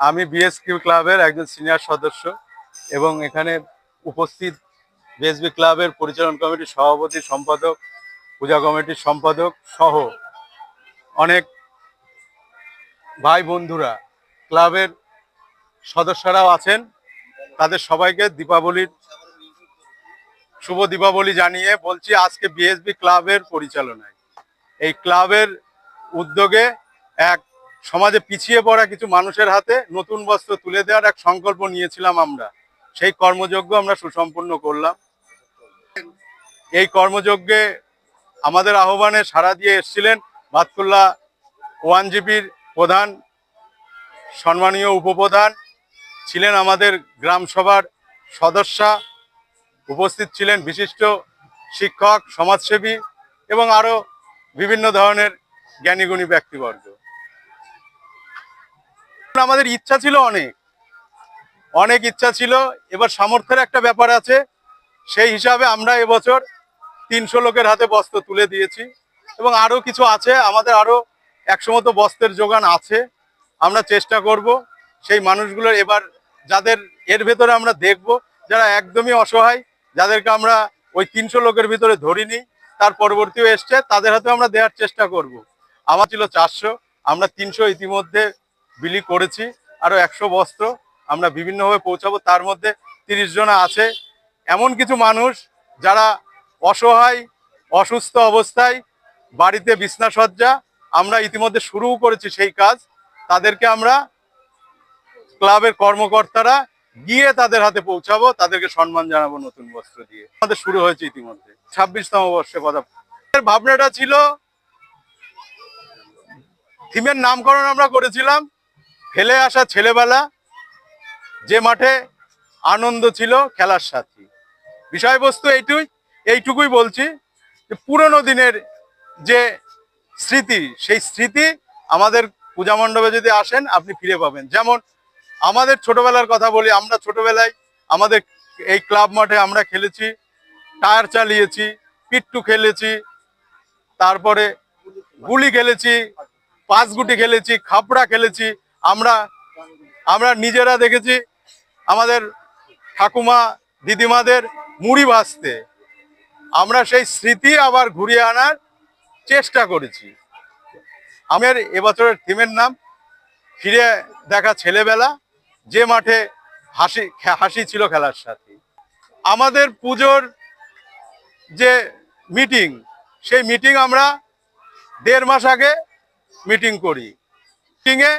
আমি বিএসকিউ ক্লাবের একজন সিনিয়র সদস্য এবং এখানে উপস্থিত বিএসবি ক্লাবের পরিচালন কমিটির সভাপতি, সম্পাদক, পূজা কমিটির সম্পাদক সহ অনেক ভাই বন্ধুরা ক্লাবের সদস্যরাও আছেন। তাদের সবাইকে দীপাবলির শুভ দীপাবলি জানিয়ে বলছি, আজকে বিএসবি ক্লাবের পরিচালনায়। এই ক্লাবের উদ্যোগে এক সমাজে পিছিয়ে পড়া কিছু মানুষের হাতে নতুন বস্ত্র তুলে দেওয়ার এক সংকল্প নিয়েছিলাম আমরা। সেই কর্মযজ্ঞ আমরা সুসম্পন্ন করলাম। এই কর্মযজ্ঞে আমাদের আহ্বানে সাড়া দিয়ে এসেছিলেন বাতকুল্লা ওয়ান জিপির প্রধান, সম্মানীয় উপপ্রধান, ছিলেন আমাদের গ্রাম সভার সদস্যা, উপস্থিত ছিলেন বিশিষ্ট শিক্ষক, সমাজসেবী এবং আরও বিভিন্ন ধরনের জ্ঞানীগুণী ব্যক্তিবর্গ। আমাদের ইচ্ছা ছিল অনেক। অনেক ইচ্ছা ছিল। এবার সামর্থ্যের একটা ব্যাপার আছে। সেই হিসাবে আমরা এবছর তিনশো লোকের হাতে বস্ত্র তুলে দিয়েছি এবং আরও কিছু আছে। আমাদের আরও একশো মতো বস্ত্রের যোগান আছে। আমরা চেষ্টা করব সেই মানুষগুলোর এবার যাদের এর ভেতরে আমরা দেখব, যারা একদমই অসহায়, যাদেরকে আমরা ওই তিনশো লোকের ভিতরে ধরিনি, তার পরবর্তীও এসছে, তাদের হাতে আমরা দেওয়ার চেষ্টা করব। আমার ছিল চারশো, আমরা তিনশো ইতিমধ্যে বিলি করেছি। আরও একশো বস্ত্র আমরা বিভিন্নভাবে পৌঁছাবো। তার মধ্যে তিরিশ জন আছে। এমন কিছু মানুষ যারা অসহায়, অসুস্থ অবস্থায় বাড়িতে বিছনাসজ্জা আমরা ইতিমধ্যে শুরুও করেছি সেই কাজ। তাদেরকে আমরা ক্লাবের কর্মকর্তারা গিয়ে তাদের হাতে পৌঁছাবো, তাদেরকে সম্মান জানাব নতুন বস্ত্র দিয়ে। আমাদের শুরু হয়েছে ইতিমধ্যে। ছাব্বিশতম বর্ষে কথা ভাবনাটা ছিল থিমের নামকরণ আমরা করেছিলাম। ফেলে আসা ছেলেবেলা যে মাঠে আনন্দ ছিল খেলার সাথী। বিষয়বস্তু এইটুই, এইটুকুই বলছি যে পুরনো দিনের যে স্মৃতি, সেই স্মৃতি আমাদের পূজা মণ্ডপে যদি আসেন, আপনি ফিরে পাবেন। যেমন আমাদের ছোটবেলার কথা বলি, আমরা ছোটবেলায় আমাদের এই ক্লাব মাঠে আমরা খেলেছি, টায়ার চালিয়েছি, পিট্টু খেলেছি, তারপরে গুলি খেলেছি পাঁচ গুটি খেলেছি, খাপড়া খেলেছি আমরা আমরা নিজেরা দেখেছি আমাদের ঠাকুমা দিদিমাদের মুড়ি ভাজতে। আমরা সেই স্মৃতি আবার ঘুরিয়ে আনার চেষ্টা করেছি। আমার এবছরের থিমের নাম, ফিরে দেখা ছেলেবেলা, যে মাঠে হাসি হাসি ছিল খেলার সাথে। আমাদের পুজোর যে মিটিং সেই মিটিং আমরা দেড় মাস আগে মিটিং করি। মিটিংয়ে